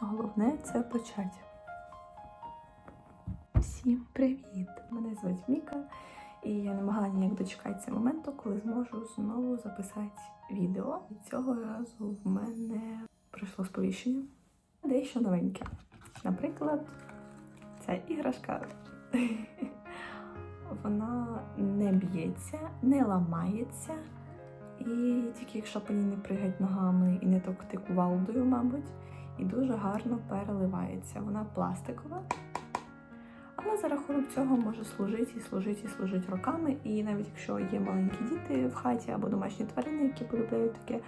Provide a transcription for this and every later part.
Головне це почати. Всім привіт! Мене звуть Міка, і я могла ніяк дочекатися моменту, коли зможу знову записати відео. І цього разу в мене прийшло сповіщення. Дещо новеньке. Наприклад, ця іграшка. Вона не б'ється, не ламається. І тільки якщо по ній не пригать ногами і не товкти кувалдою, мабуть, і дуже гарно переливається. Вона пластикова, але за рахунок цього може служити і служити і служити роками. І навіть якщо є маленькі діти в хаті або домашні тварини, які полюбляють таке,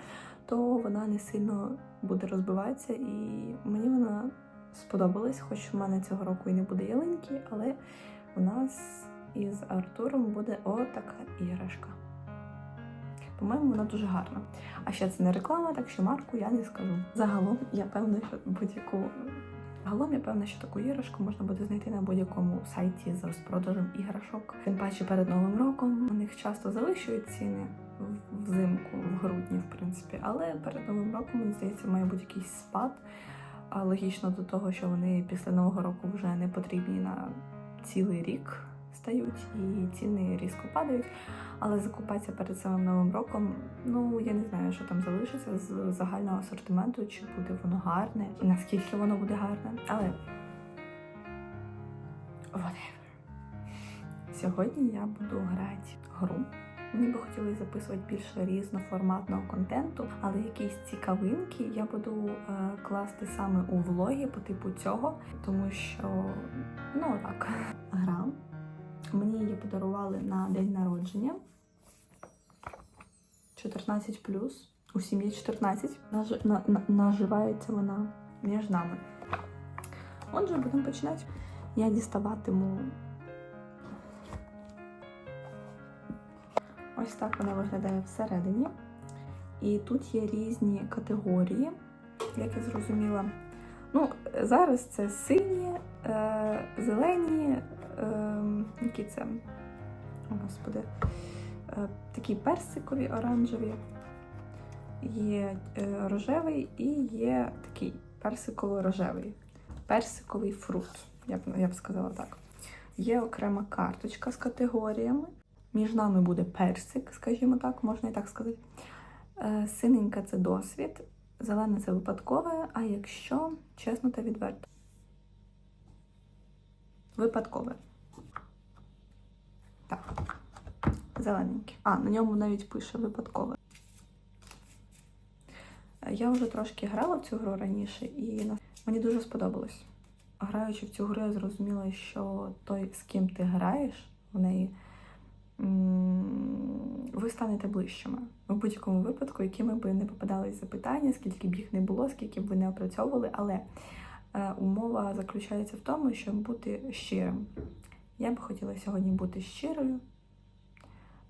то вона не сильно буде розбиватися. І мені вона сподобалась, хоч в мене цього року і не буде ялинки, але у нас із Артуром буде отака іграшка. По-моєму, вона дуже гарна. А ще це не реклама, так що марку я не скажу. Загалом я певна, що будь-яку загалом я певна, що таку іграшку можна буде знайти на будь-якому сайті з розпродажем іграшок. Тим паче перед новим роком у них часто завищують ціни взимку, в грудні, в принципі. Але перед новим роком мені здається, має бути якийсь спад. А логічно до того, що вони після нового року вже не потрібні на цілий рік стають, і ціни різко падають. Але закупатися перед самим новим роком, ну я не знаю, що там залишиться з загального асортименту, чи буде воно гарне, і наскільки воно буде гарне. Але whatever. Сьогодні я буду грати гру. Мені би хотілося записувати більше різноформатного контенту, але якісь цікавинки я буду е, класти саме у влоги по типу цього, тому що ну так, гра. Мені її подарували на день народження. 14 У сім'ї 14. Наж, на, на, наживається вона між нами. Отже, будемо починати. Я діставатиму. Ось так вона виглядає всередині. І тут є різні категорії, як я зрозуміла. Ну, зараз це сині, е, зелені, які це, о, господи, е, такі персикові, оранжеві, є е, рожевий і є такий персиково-рожевий. Персиковий фрукт, я б, я б сказала так. Є окрема карточка з категоріями. Між нами буде персик, скажімо так, можна і так сказати. Е, Синенька це досвід, зелене це випадкове, а якщо чесно та відверто. Випадкове. Так. Зелененьке. А, на ньому навіть пише випадкове. Е, Я вже трошки грала в цю гру раніше, і мені дуже сподобалось. Граючи в цю гру, я зрозуміла, що той, з ким ти граєш в неї, ви станете ближчими. В будь-якому випадку, якими би не попадались запитання, скільки б їх не було, скільки б ви не опрацьовували, але умова заключається в тому, щоб бути щирим. Я б хотіла сьогодні бути щирою,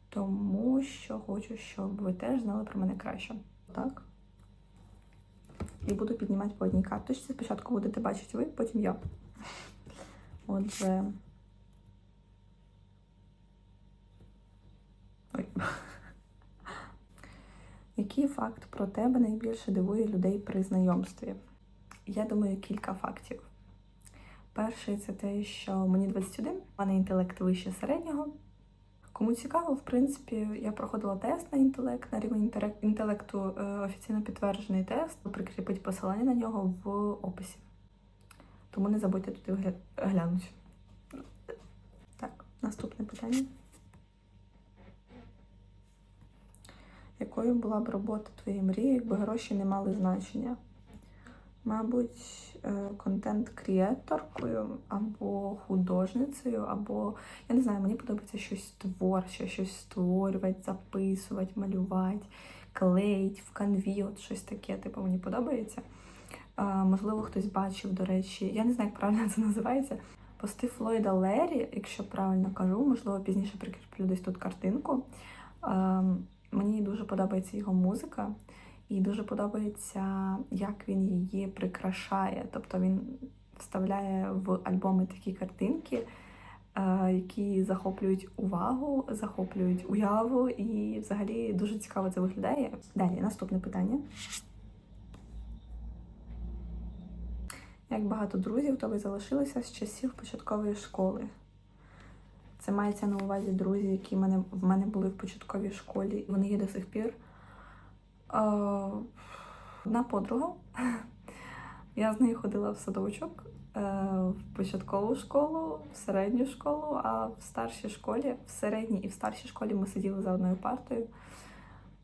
тому що хочу, щоб ви теж знали про мене краще. Так? І буду піднімати по одній карточці. Спочатку будете бачити ви, потім я. Отже. Ой. Який факт про тебе найбільше дивує людей при знайомстві? Я думаю, кілька фактів. Перший це те, що мені 21, в мене інтелект вище середнього. Кому цікаво, в принципі, я проходила тест на інтелект, на рівень інтелекту е, офіційно підтверджений тест. Прикріпить посилання на нього в описі. Тому не забудьте туди гля- глянути. Так, наступне питання. Якою була б робота твоєї мрії, якби гроші не мали значення? Мабуть, е, контент-кріаторкою або художницею, або я не знаю, мені подобається щось творче, щось створювати, записувати, малювати, клеїть в канві, от щось таке, типу, мені подобається. Можливо, хтось бачив, до речі, я не знаю, як правильно це називається. Пости Флойда Лері, якщо правильно кажу, можливо, пізніше прикріплю десь тут картинку. Мені дуже подобається його музика. І дуже подобається, як він її прикрашає. Тобто він вставляє в альбоми такі картинки, е, які захоплюють увагу, захоплюють уяву, і взагалі дуже цікаво це виглядає. Далі, наступне питання. Як багато друзів, то ви залишилися з часів початкової школи. Це мається на увазі друзі, які в мене були в початковій школі. Вони є до сих пір. Одна подруга. Я з нею ходила в садочок, е, в початкову школу, в середню школу, а в старшій школі, в середній і в старшій школі ми сиділи за одною партою.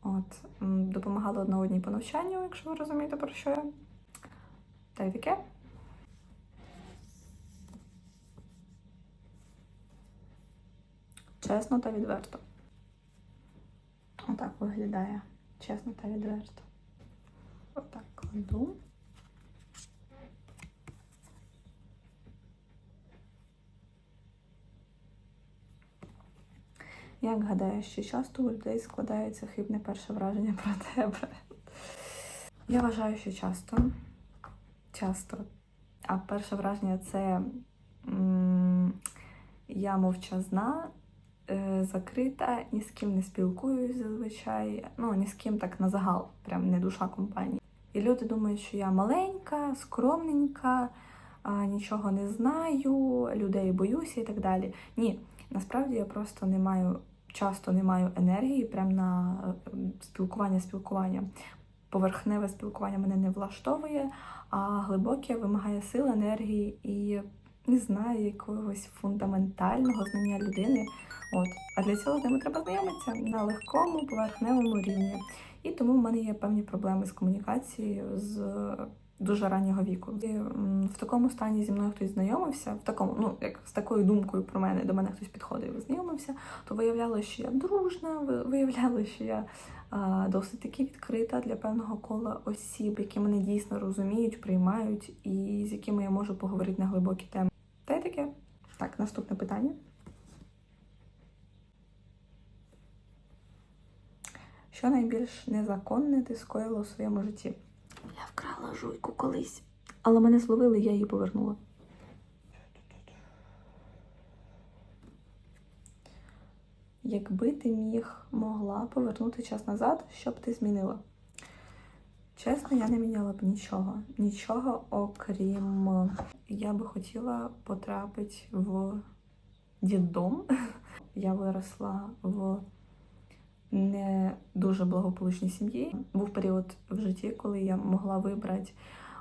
От, допомагали одна одній по навчанню, якщо ви розумієте, про що я. Та й таке. Чесно та відверто. Отак виглядає. Чесно та відверто. Отак кладу. Як гадаєш, чи часто у людей складається хибне перше враження про тебе? Я вважаю, що часто. Часто. А перше враження це м, я мовчазна, закрита, ні з ким не спілкуюсь зазвичай. Ну, ні з ким так на загал, прям не душа компанії. І люди думають, що я маленька, скромненька, нічого не знаю, людей боюся і так далі. Ні, насправді я просто не маю, часто не маю енергії прям на е, спілкування спілкування. Поверхневе спілкування мене не влаштовує, а глибоке вимагає сил, енергії і не знаю, якогось фундаментального знання людини. От. А для цього з ними треба знайомитися на легкому поверхневому рівні. І тому в мене є певні проблеми з комунікацією з дуже раннього віку. І, в такому стані зі мною хтось знайомився, в такому, ну як з такою думкою про мене, до мене хтось підходив і знайомився, то виявлялося, що я дружна, ви- виявлялося, що я досить таки відкрита для певного кола осіб, які мене дійсно розуміють, приймають і з якими я можу поговорити на глибокі теми. Та й таке. Так, наступне питання. Що найбільш незаконне ти скоїла у своєму житті? Я вкрала жуйку колись, але мене зловили, я її повернула. Якби ти міг могла повернути час назад, що б ти змінила? Чесно, я не міняла б нічого. Нічого, окрім я би хотіла потрапити в діддом. Я виросла в не дуже благополучній сім'ї. Був період в житті, коли я могла вибрати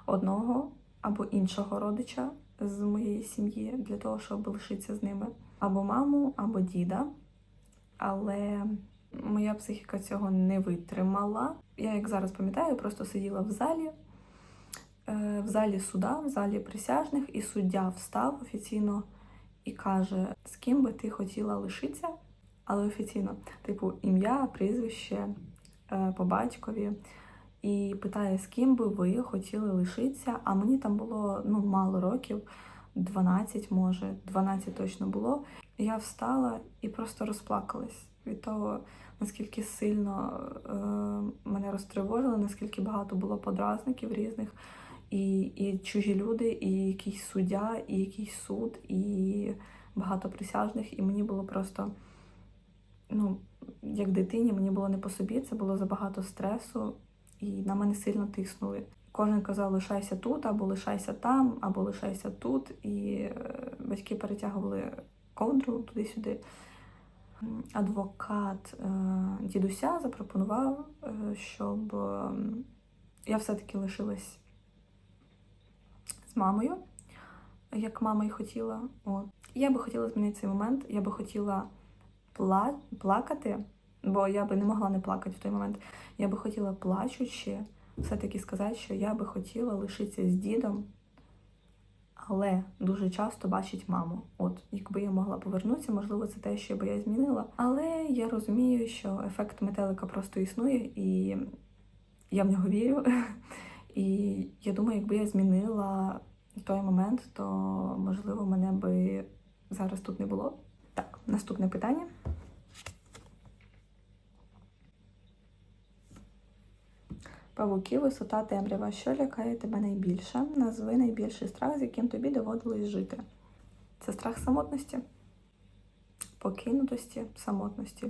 одного або іншого родича з моєї сім'ї для того, щоб лишитися з ними, або маму, або діда. Але моя психіка цього не витримала. Я, як зараз пам'ятаю, просто сиділа в залі, е, в залі суда, в залі присяжних, і суддя встав офіційно і каже, з ким би ти хотіла лишитися, але офіційно, типу, ім'я, прізвище е, по батькові. І питає, з ким би ви хотіли лишитися. А мені там було ну, мало років, 12, може, 12 точно було. Я встала і просто розплакалась від того, наскільки сильно е, мене розтривожило, наскільки багато було подразників різних, і, і чужі люди, і якийсь суддя, і якийсь суд, і багато присяжних. І мені було просто, ну, як дитині, мені було не по собі, це було забагато стресу, і на мене сильно тиснули. Кожен казав, лишайся тут, або лишайся там, або лишайся тут. І е, батьки перетягували ковдру туди-сюди. Адвокат дідуся запропонував, щоб я все-таки лишилась з мамою, як мама й хотіла. От. Я би хотіла змінити цей момент, я би хотіла пла- плакати, бо я би не могла не плакати в той момент. Я би хотіла плачучи все-таки сказати, що я би хотіла лишитися з дідом, але дуже часто бачить маму. От, якби я могла повернутися, можливо, це те, що би я змінила. Але я розумію, що ефект метелика просто існує, і я в нього вірю. І я думаю, якби я змінила той момент, то можливо мене би зараз тут не було. Так, наступне питання. Павуки, висота темрява. Що лякає тебе найбільше? Назви найбільший страх, з яким тобі доводилось жити. Це страх самотності, покинутості, самотності.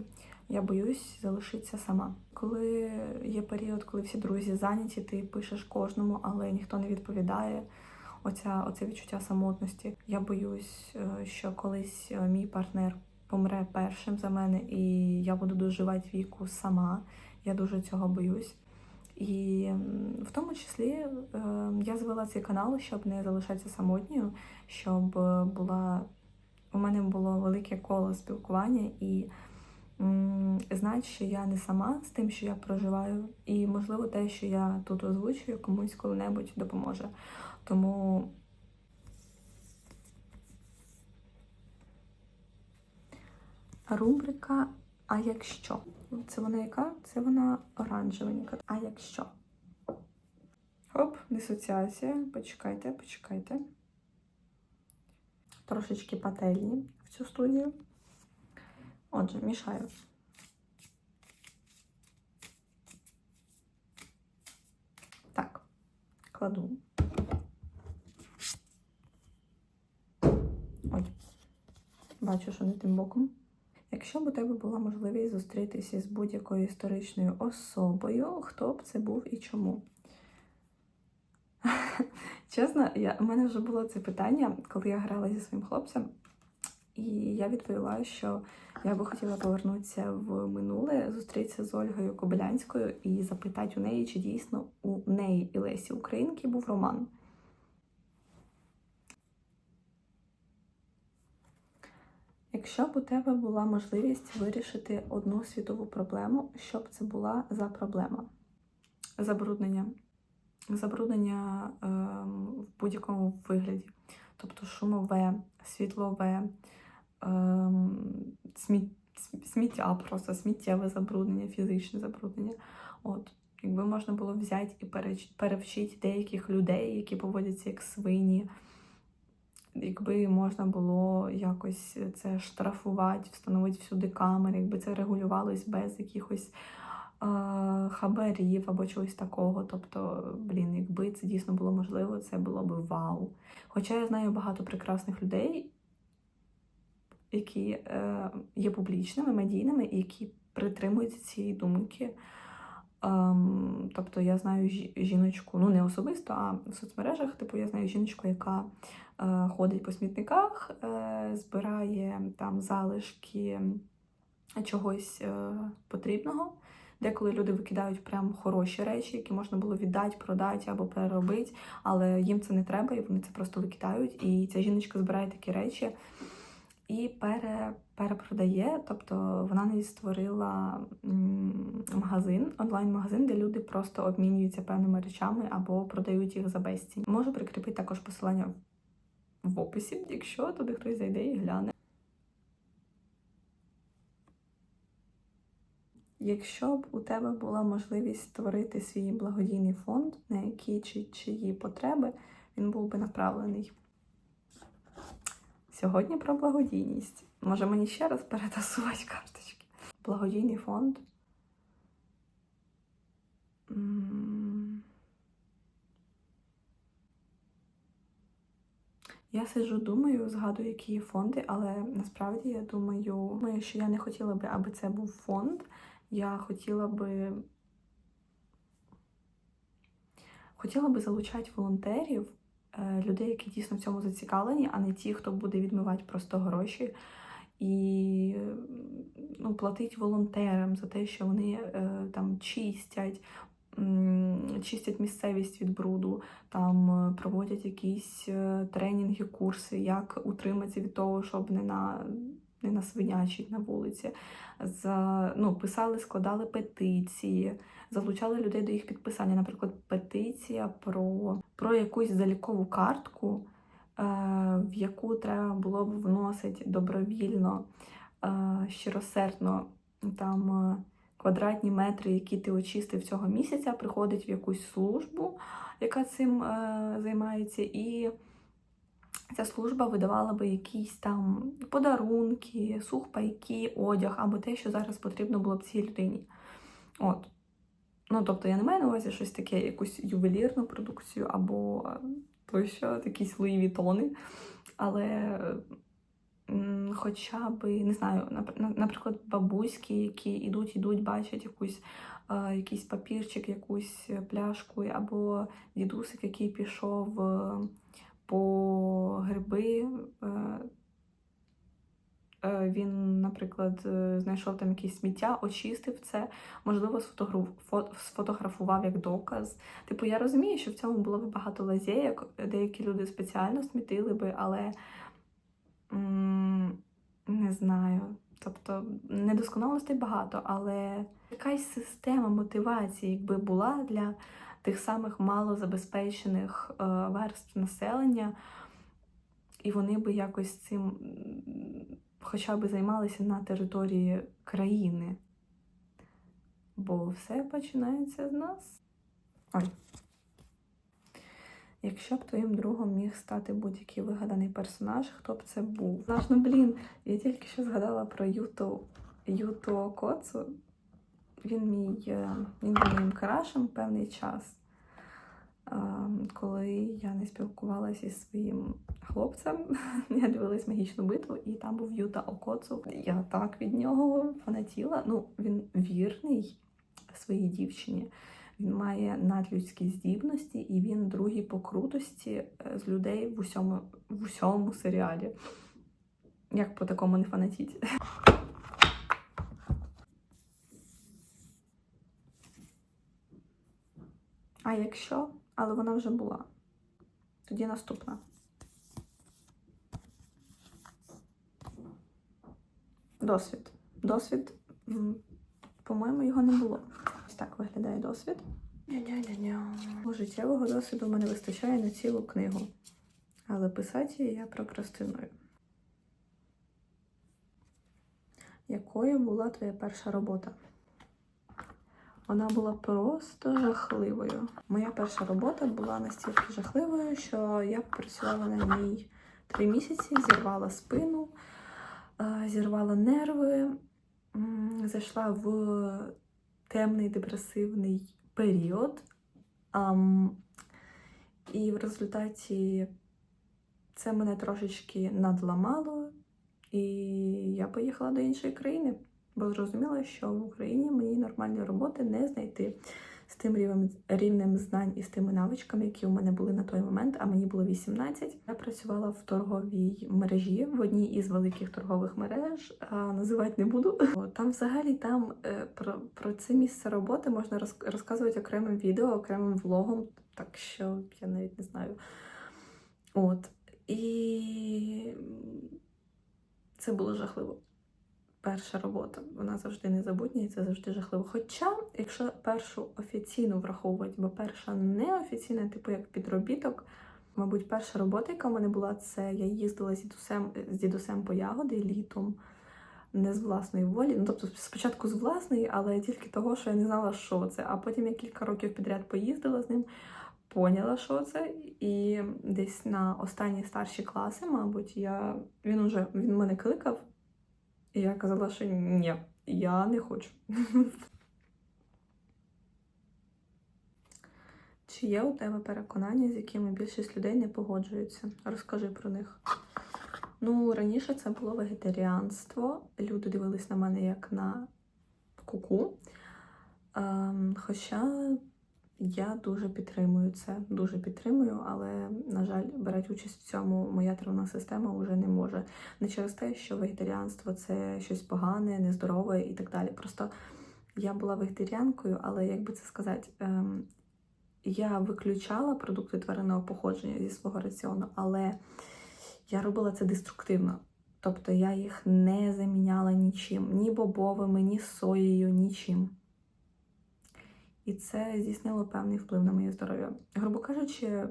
Я боюсь залишитися сама. Коли є період, коли всі друзі зайняті, ти пишеш кожному, але ніхто не відповідає. оця, оце відчуття самотності. Я боюсь, е, що колись е, мій партнер помре першим за мене, і я буду доживати віку сама. Я дуже цього боюсь. І в тому числі е, я звела цей канал, щоб не залишатися самотньою, щоб е, була у мене було велике коло спілкування і знати, що я не сама з тим, що я проживаю, і можливо те, що я тут озвучую, комусь коли-небудь допоможе. Тому рубрика А якщо? Це вона яка? Це вона оранжевенька. А якщо? Хоп, дисоціація. Почекайте, почекайте. Трошечки пательні в цю студію. Отже, мішаю. Так, кладу. Ой, бачу, що не тим боком. Якщо б у тебе була можливість зустрітися з будь-якою історичною особою, хто б це був і чому? Чесно, я, у мене вже було це питання, коли я грала зі своїм хлопцем, і я відповіла, що я би хотіла повернутися в минуле, зустрітися з Ольгою Кобилянською і запитати у неї, чи дійсно у неї і Лесі Українки був роман. Якщо б у тебе була можливість вирішити одну світову проблему, що б це була за проблема? Забруднення. Забруднення ем, в будь-якому вигляді. Тобто шумове, світлове, ем, сміт, сміття, просто сміттєве забруднення, фізичне забруднення. От, якби можна було взяти і перевчити деяких людей, які поводяться як свині, якби можна було якось це штрафувати, встановити всюди камери, якби це регулювалось без якихось е, хабарів або чогось такого. Тобто, блін, якби це дійсно було можливо, це було б вау. Хоча я знаю багато прекрасних людей, які е, є публічними, медійними, і які притримуються цієї думки. Ем, тобто я знаю жіночку, ну не особисто, а в соцмережах, типу, я знаю жіночку, яка е, ходить по смітниках, е, збирає там залишки чогось е, потрібного. Деколи люди викидають прям хороші речі, які можна було віддати, продати або переробити, але їм це не треба, і вони це просто викидають. І ця жіночка збирає такі речі і пере, перепродає. Тобто вона навіть створила магазин, онлайн-магазин, де люди просто обмінюються певними речами або продають їх за безцінь. Можу прикріпити також посилання в описі, якщо туди хтось зайде і гляне. Якщо б у тебе була можливість створити свій благодійний фонд, на які чи чиї потреби він був би направлений. Сьогодні про благодійність. Може мені ще раз перетасувати карточки? Благодійний фонд. Я сиджу, думаю, згадую, які є фонди, але насправді я думаю, думаю, що я не хотіла би, аби це був фонд. Я хотіла би хотіла би залучати волонтерів, людей, які дійсно в цьому зацікавлені, а не ті, хто буде відмивати просто гроші і ну, платить волонтерам за те, що вони е, там чистять, чистять місцевість від бруду, там е, проводять якісь е, тренінги, курси, як утриматися від того, щоб не на не насвинячить на вулиці. За, ну, писали, складали петиції, залучали людей до їх підписання. Наприклад, петиція про, про якусь залікову картку, е, в яку треба було б вносити добровільно, е, щиросердно там е, квадратні метри, які ти очистив цього місяця, приходить в якусь службу, яка цим е, займається, і ця служба видавала би якісь там подарунки, сухпайки, одяг або те, що зараз потрібно було б цій людині. От. Ну, тобто я не маю на увазі щось таке, якусь ювелірну продукцію або е, тощо, якісь Луї Вітони. Але м, хоча б, не знаю, нап- наприклад, бабуськи, які йдуть, йдуть, бачать якусь, е, якийсь папірчик, якусь пляшку, або дідусик, який пішов е, по гриби. е, е, Він, наприклад, е, знайшов там якісь сміття, очистив це, можливо, сфотографував як доказ. Типу, я розумію, що в цьому було б багато лазєєк, деякі люди спеціально смітили би, але не знаю. Тобто недосконалостей багато, але якась система мотивації, якби була для тих самих малозабезпечених верств населення, і вони би якось цим хоча б займалися на території країни. Бо все починається з нас. Ой. Якщо б твоїм другом міг стати будь-який вигаданий персонаж, хто б це був? Аж, ну блін, я тільки що згадала про Юто, Юто Коцу. Він мій е, він був моїм крашем певний час, коли я не спілкувалася зі своїм хлопцем. Я дивилась магічну битву, і там був Юта Окоцу. Я так від нього фанатіла. Ну, він вірний своїй дівчині. Він має надлюдські здібності, і він другий по крутості е, з людей в усьому, в усьому серіалі. Як по такому не фанатіть? А якщо, але вона вже була. Тоді наступна. Досвід. Досвід, по-моєму, його не було. Ось так виглядає досвід. Ня-ня-ня-ня. Життєвого досвіду мене вистачає на цілу книгу. Але писати її я прокрастиную. Якою була твоя перша робота? Вона була просто жахливою. Моя перша робота була настільки жахливою, що я працювала на ній три місяці, зірвала спину, е, зірвала нерви, зайшла в темний депресивний період. І в результаті це мене трошечки надламало, і я поїхала до іншої країни, бо зрозуміла, що в Україні мені нормальної роботи не знайти з тим рівнем, рівнем знань і з тими навичками, які у мене були на той момент, а мені було 18. Я працювала в торговій мережі в одній із великих торгових мереж, а називати не буду. Там взагалі там е, про, про це місце роботи можна роз- розказувати окремим відео, окремим влогом, так що я навіть не знаю. От. І це було жахливо. Перша робота, вона завжди незабутня і це завжди жахливо. Хоча, якщо першу офіційну враховувати, бо перша неофіційна, типу як підробіток, мабуть, перша робота, яка в мене була, це я їздила з дідусем, з дідусем по ягоди літом, не з власної волі. Ну, тобто, спочатку з власної, але тільки того, що я не знала, що це. А потім я кілька років підряд поїздила з ним, поняла, що це. І десь на останні старші класи, мабуть, я він уже він мене кликав. І я казала, що ні, я не хочу. Чи є у тебе переконання, з якими більшість людей не погоджуються? Розкажи про них. Ну, раніше це було вегетаріанство. Люди дивились на мене як на куку. Ем, хоча я дуже підтримую це, дуже підтримую, але, на жаль, брати участь в цьому моя травна система вже не може. Не через те, що вегетаріанство це щось погане, нездорове і так далі. Просто я була вегетаріанкою, але як би це сказати, ем, я виключала продукти тваринного походження зі свого раціону, але я робила це деструктивно. Тобто я їх не заміняла нічим, ні бобовими, ні соєю, нічим. І це здійснило певний вплив на моє здоров'я. Грубо кажучи,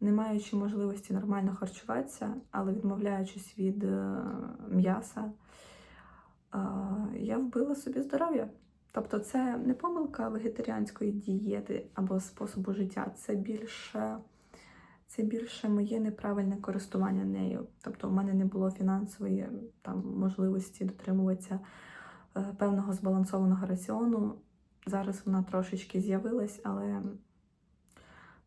не маючи можливості нормально харчуватися, але відмовляючись від е, м'яса, е, я вбила собі здоров'я. Тобто, це не помилка вегетаріанської дієти або способу життя, це більше, це більше моє неправильне користування нею. Тобто, у мене не було фінансової там, можливості дотримуватися е, певного збалансованого раціону. Зараз вона трошечки з'явилась, але,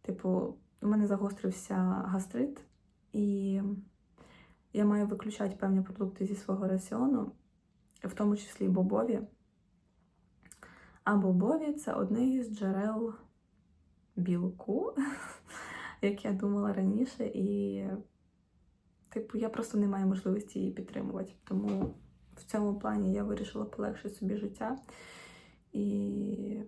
типу, у мене загострився гастрит, і я маю виключати певні продукти зі свого раціону, в тому числі бобові. А бобові це одне із джерел білку. як я думала раніше, і, типу, я просто не маю можливості її підтримувати. Тому в цьому плані я вирішила полегшити собі життя і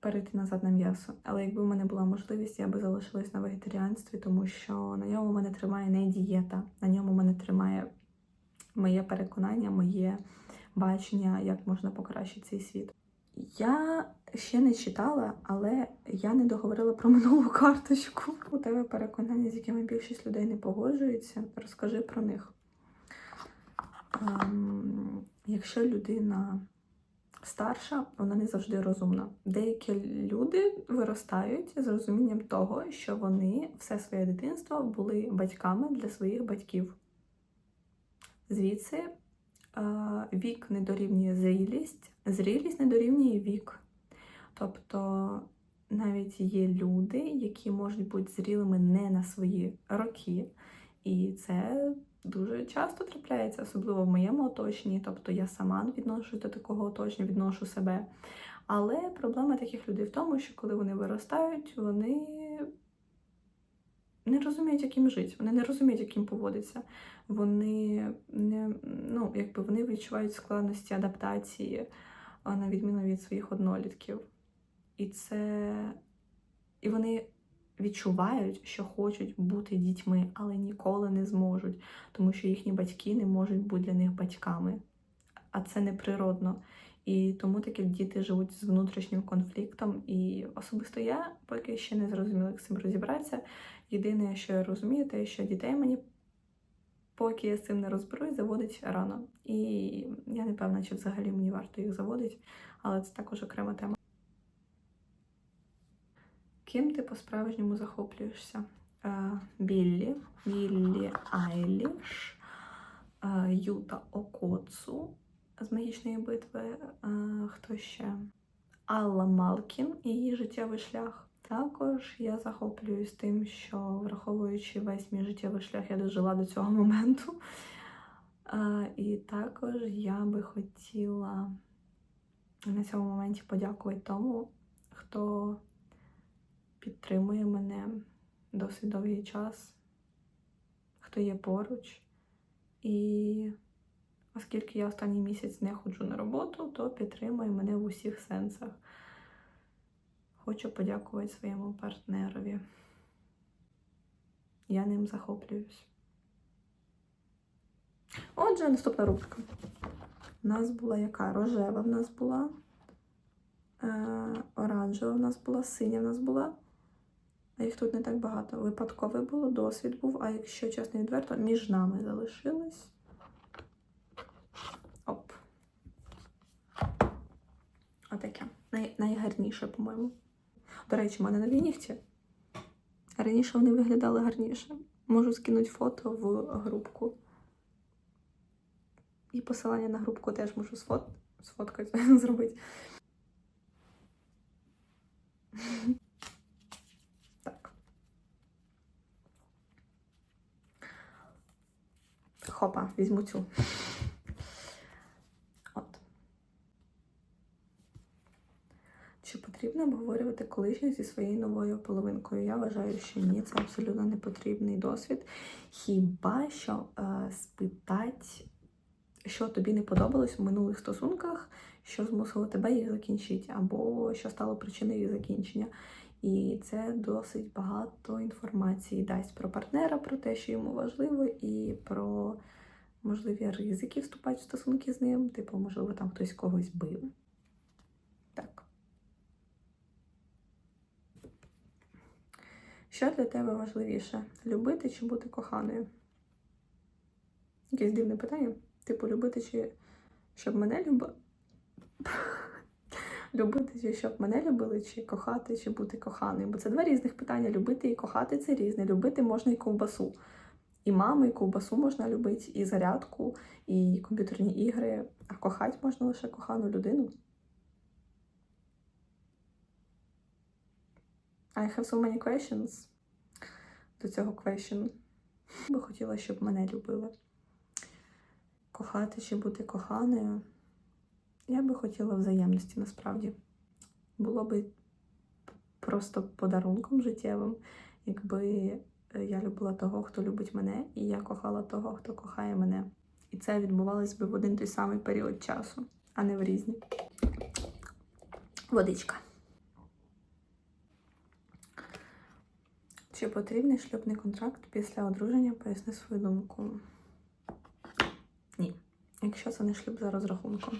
перейти назад на м'ясо. Але якби в мене була можливість, я би залишилась на вегетаріанстві, тому що на ньому мене тримає не дієта, на ньому мене тримає моє переконання, моє бачення, як можна покращити цей світ. Я ще не читала, але я не договорила про минулу карточку. У тебе переконання, з якими більшість людей не погоджується. Розкажи про них. Ем, якщо людина старша, вона не завжди розумна. Деякі люди виростають з розумінням того, що вони все своє дитинство були батьками для своїх батьків. Звідси е, вік не дорівнює зрілість, зрілість не дорівнює вік. Тобто навіть є люди, які можуть бути зрілими не на свої роки, і це дуже часто трапляється, особливо в моєму оточенні. Тобто я сама відношусь до такого оточення, відношу себе. Але проблема таких людей в тому, що коли вони виростають, вони не розуміють, як їм жити, вони не розуміють, як їм поводиться. Вони не ну, якби вони відчувають складності адаптації, на відміну від своїх однолітків. І це і вони відчувають, що хочуть бути дітьми, але ніколи не зможуть, тому що їхні батьки не можуть бути для них батьками. А це неприродно. І тому такі діти живуть з внутрішнім конфліктом. І особисто я поки ще не зрозуміла, як з цим розібратися. Єдине, що я розумію, те, що дітей мені, поки я з цим не розберусь, заводить рано. І я не певна, чи взагалі мені варто їх заводити, але це також окрема тема. Ким ти по-справжньому захоплюєшся? Е, Біллі, Біллі Айліш, е, Юта Окоцу з магічної битви. Е, Хто ще? Алла Малкін і її життєвий шлях. Також я захоплююсь тим, що враховуючи весь мій життєвий шлях, я дожила до цього моменту. І також я би хотіла на цьому моменті подякувати тому, хто підтримує мене досить довгий час, хто є поруч. І оскільки я останній місяць не ходжу на роботу, то підтримує мене в усіх сенсах. Хочу подякувати своєму партнерові. Я ним захоплююсь. Отже, наступна рубрика. У нас була яка? Рожева в нас була, е, оранжева в нас була, синя в нас була. А їх тут не так багато. Випадковий було, досвід був, а якщо чесно відверто, між нами залишилось. Оп. Отаке. Най- найгарніше, по-моєму. До речі, в мене нові нігті. Раніше вони виглядали гарніше. Можу скинути фото в групку. І посилання на групку теж можу сфот... сфоткати, зробити. Так. Хопа, візьму цю. От. Чи потрібно обговорювати колишню зі своєю новою половинкою? Я вважаю, що ні, це абсолютно не потрібний досвід. Хіба що е, спитати, що тобі не подобалось в минулих стосунках, що змусило тебе їх закінчити, або що стало причиною їх закінчення. І це досить багато інформації дасть про партнера, про те, що йому важливо, і про можливі ризики вступати в стосунки з ним. Типу, можливо, там хтось когось бив. Так. Що для тебе важливіше? Любити чи бути коханою? Якесь дивне питання. Типу, любити чи щоб мене любили? Любити, щоб мене любили, чи кохати, чи бути коханою. Бо це два різних питання. Любити і кохати це різне. Любити можна і ковбасу. І маму, і ковбасу можна любити, і зарядку, і комп'ютерні ігри. А кохати можна лише кохану людину. I have so many questions до цього question. Би хотіла, щоб мене любили. Кохати чи бути коханою. Я би хотіла взаємності насправді. Було би просто подарунком життєвим, якби е, я любила того, хто любить мене, і я кохала того, хто кохає мене. І це відбувалось би в один той самий період часу, а не в різні. Водичка. Чи потрібний шлюбний контракт після одруження? Поясни свою думку. Ні. Якщо це не шлюб за розрахунком.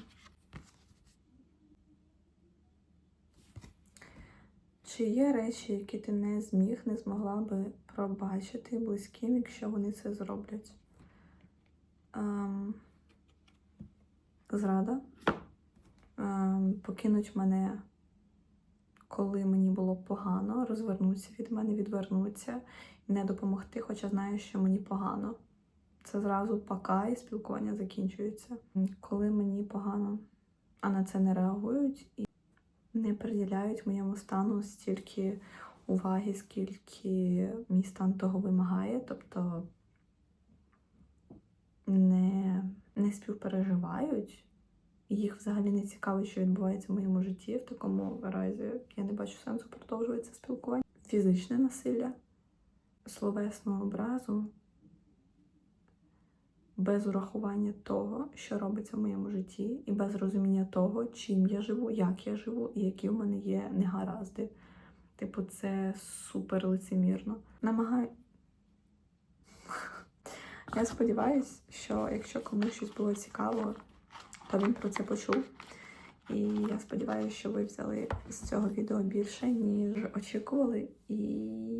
Чи є речі, які ти не зміг, не змогла би пробачити близьким, якщо вони це зроблять? Ем, зрада. Ем, покинуть мене, коли мені було погано, розвернуться від мене, відвернуться і не допомогти, хоча знаю, що мені погано. Це зразу пока і спілкування закінчується. Коли мені погано, а на це не реагують не приділяють моєму стану стільки уваги, скільки мій стан того вимагає, тобто не, не співпереживають. Їх взагалі не цікавить, що відбувається в моєму житті. В такому разі я не бачу сенсу продовжувати це спілкування. Фізичне насилля, словесного образу, без урахування того, що робиться в моєму житті, і без розуміння того, чим я живу, як я живу, і які в мене є негаразди. Типу, це супер лицемірно. Намагаю. Я сподіваюся, що якщо комусь щось було цікаво, то він про це почув. І я сподіваюся, що ви взяли з цього відео більше, ніж очікували. І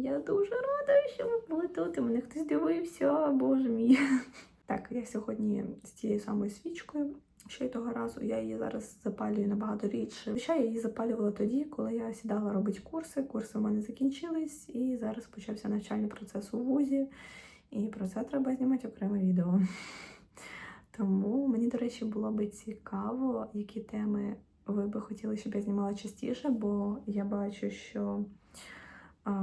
я дуже рада, що ви були тут. І мене хтось дивився, боже мій. Так, я сьогодні з тією самою свічкою. Ще й того разу я її зараз запалюю набагато рідше. Хоча я її запалювала тоді, коли я сідала робити курси. Курси в мене закінчились, і зараз почався навчальний процес у вузі. І про це треба знімати окреме відео. Тому мені, до речі, було би цікаво, які теми ви би хотіли, щоб я знімала частіше, бо я бачу, що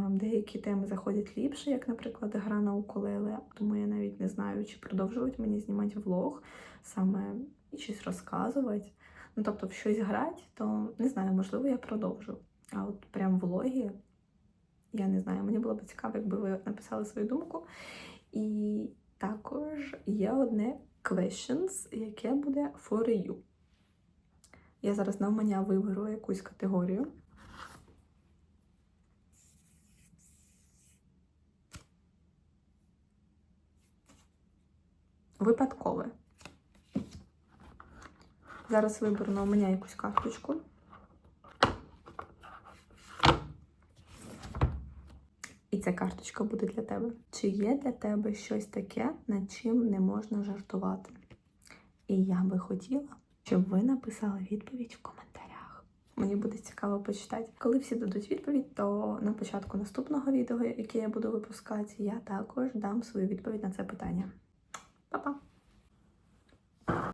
деякі теми заходять ліпше, як, наприклад, гра на укулеле. Тому я навіть не знаю, чи продовжують мені знімати влог, саме і щось розказувати. Ну, тобто, в щось грати, то не знаю, можливо, я продовжу. А от прям влоги, я не знаю, мені було б цікаво, якби ви написали свою думку. І також є одне questions, яке буде for you. Я зараз навмання виберу якусь категорію. Випадкове. Зараз виберу навмання якусь карточку. І ця карточка буде для тебе. Чи є для тебе щось таке, над чим не можна жартувати? І я би хотіла, щоб ви написали відповідь в коментарях. Мені буде цікаво почитати. Коли всі дадуть відповідь, то на початку наступного відео, яке я буду випускати, я також дам свою відповідь на це питання. Pa, pa.